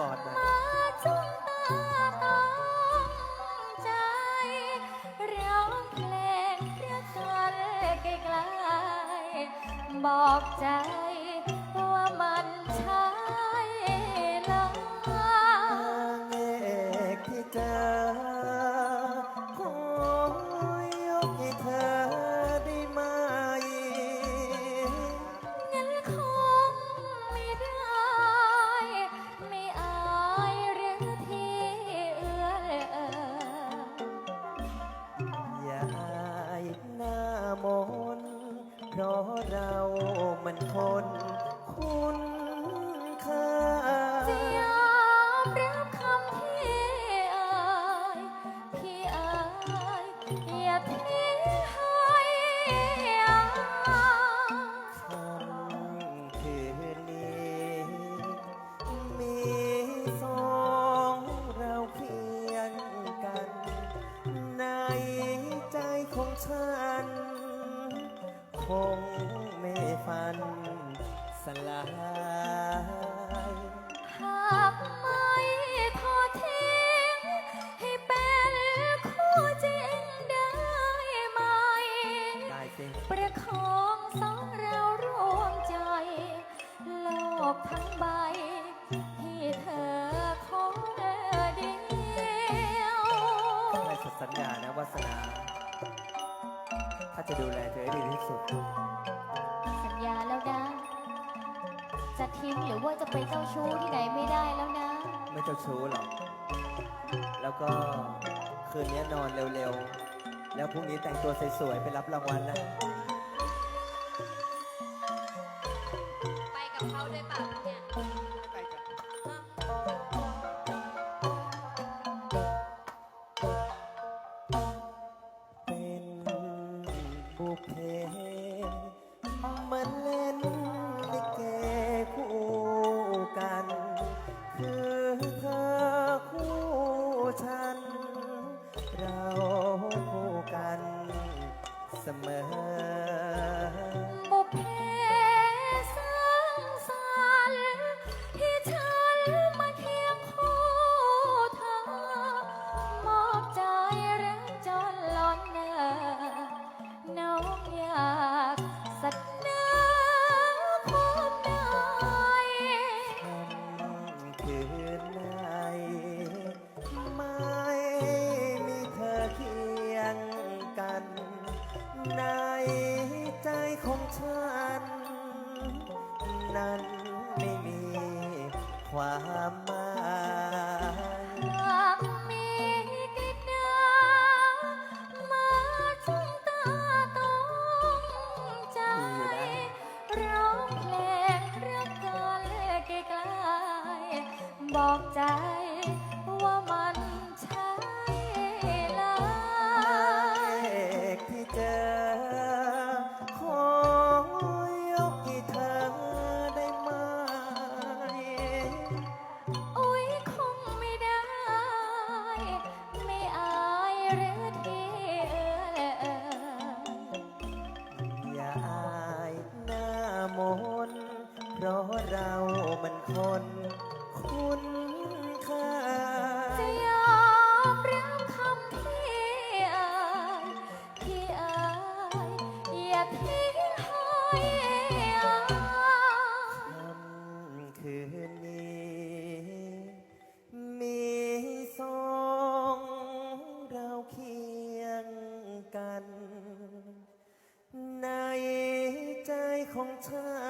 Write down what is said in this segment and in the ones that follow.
กอดหน่อยมาจ้องตาต้องใจ ร้องเพลงรักกันไกลๆบอกใจ มัน งไม่ฝันสลายหากไม่ทอทิ้งให้เป็นคู่จริงได้ไหม ได้สิประคองสองเราร่วมใจ โลกทั้งใบที่เธอ จะทิ้งหรือว่าจะไปเจ้าชู้ที่ไหนไม่ได้แล้วนะ ไม่เจ้าชู้หรอก แล้วก็คืนนี้นอนเร็วๆ แล้วพรุ่งนี้แต่งตัวสวยๆ ไปรับรางวัลนะ มอ ความหมายหากมีกิจดามาจ้องตาต้องใจ ร้องเพลงรักกันไกลๆบอกใจว่ามันใช่แล้เอกที่เจอ ขอยกให้เธอได้ไหม เพราะเรามันคนคุ้นเคจะยอมรับคำที่เอ่ยที่เอ่ยอย่าทิ้งให้อายคำคืนนี้ มีสองเราเคียงกัน ในใจของฉัน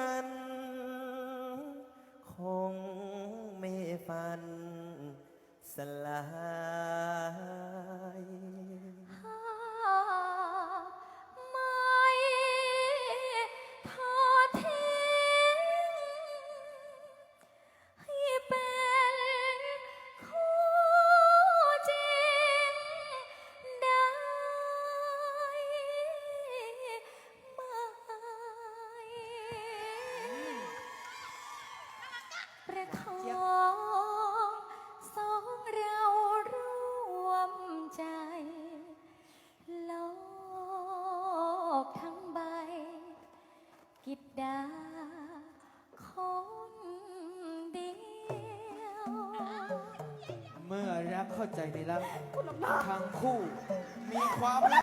สลา เข้าใจในรักคุณอำนาจทั้งคู่มีความรัก